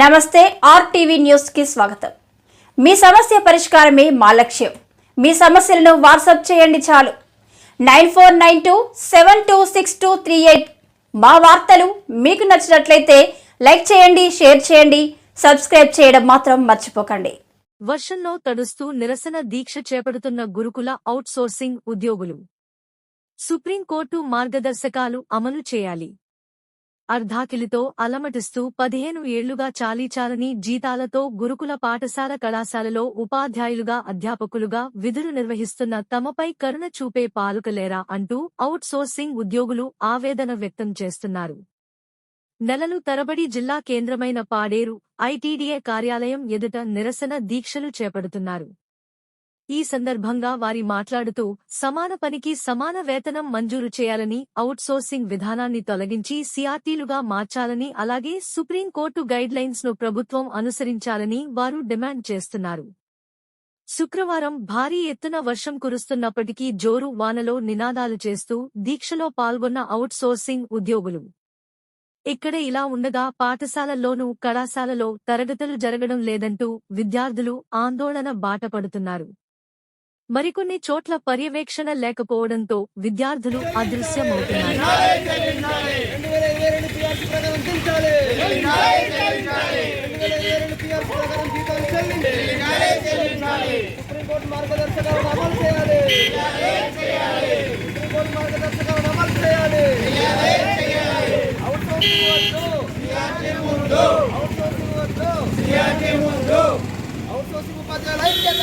నమస్తే ఆర్టీవీ న్యూస్కి స్వాగతం. మీ సమస్య పరిష్కారమే మా లక్ష్యం. మీ సమస్యలను వాట్సాప్ చేయండి చాలు. Nine four nine two seven two six two three eight మా వార్తలు మీకు నచ్చినట్లయితే లైక్ చేయండి షేర్ చేయండి సబ్స్క్రైబ్ చేయడం మాత్రం మర్చిపోకండి. వర్షంలో తడుస్తూ నిరసన దీక్ష చేపడుతున్న గురుకుల అవుట్సోర్సింగ్ ఉద్యోగులు. సుప్రీంకోర్టు మార్గదర్శకాలు అమలు చేయాలి. అర్ధాకిలితో అలమటిస్తూ పదిహేను ఏళ్ళుగా చాలీచాలని జీతాలతో గురుకుల పాఠశాల కళాశాలలో ఉపాధ్యాయులుగా అధ్యాపకులుగా విధులు నిర్వహిస్తున్న తమపై కరుణ చూపే పాలుకలేరా అంటూ ఔట్సోర్సింగ్ ఉద్యోగులు ఆవేదన వ్యక్తం చేస్తున్నారు. నెలలు తరబడి జిల్లా కేంద్రమైన పాడేరు ఐటీడీఏ కార్యాలయం ఎదుట నిరసన దీక్షలు చేపడుతున్నారు. ఈ సందర్భంగా వారి మాట్లాడుతూ సమాన పనికి సమాన వేతనం మంజూరు చేయాలని అవుట్సోర్సింగ్ విధానాన్ని తొలగించి సిఆర్టీలుగా మార్చాలని అలాగే సుప్రీంకోర్టు గైడ్లైన్స్ను ప్రభుత్వం అనుసరించాలని వారు డిమాండ్ చేస్తున్నారు. శుక్రవారం భారీ ఎత్తున వర్షం కురుస్తున్నప్పటికీ జోరు వానలో నినాదాలు చేస్తూ దీక్షలో పాల్గొన్న అవుట్సోర్సింగ్ ఉద్యోగులు. ఇక్కడ ఇలా ఉండగా పాఠశాలల్లోనూ కళాశాలలో తరగతులు జరగడం లేదంటూ విద్యార్థులు ఆందోళన బాటపడుతున్నారు మరికొన్ని చోట్ల పర్యవేక్షణ లేకపోవడంతో విద్యార్థులు అదృశ్యమవుతున్నారు. రెండు వేల ఇరవై రెండు పిఆర్సీ ప్రకారం దించాలి రెండు వేల ఇరవై రెండు పిఆర్సీ ప్రకారం జీతాలు చెల్లించాలి సుప్రీంకోర్టు మార్గదర్శకాలను అమలు చేయాలి సుప్రీంకోర్టు మార్గదర్శకాలను అమలు చేయాలి అవుట్సోర్సింగ్ వద్దు అవుట్సోర్సింగ్ వద్దు అవుట్సోర్సింగ్ ఉపాధ్యాయుల ఐక్యత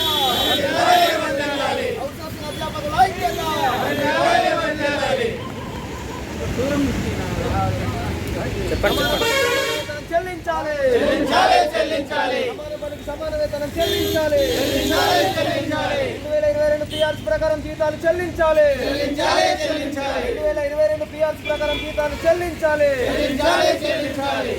అవుట్సోర్సింగ్ అధ్యాపకుల ఐక్యత వేతనం చెల్లించాలి చెల్లించాలి చెల్లించాలి సమాన పనికి సమాన వేతనం చెల్లించాలి చెల్లించాలి చెల్లించాలి రెండు వేల ఇరవై రెండు పిఆర్స్ ప్రకారం జీతాలు చెల్లించాలి చెల్లించాలి చెల్లించాలి రెండు వేల ఇరవై రెండు పిఆర్స్ ప్రకారం జీతాలు చెల్లించాలి చెల్లించాలి చెల్లించాలి.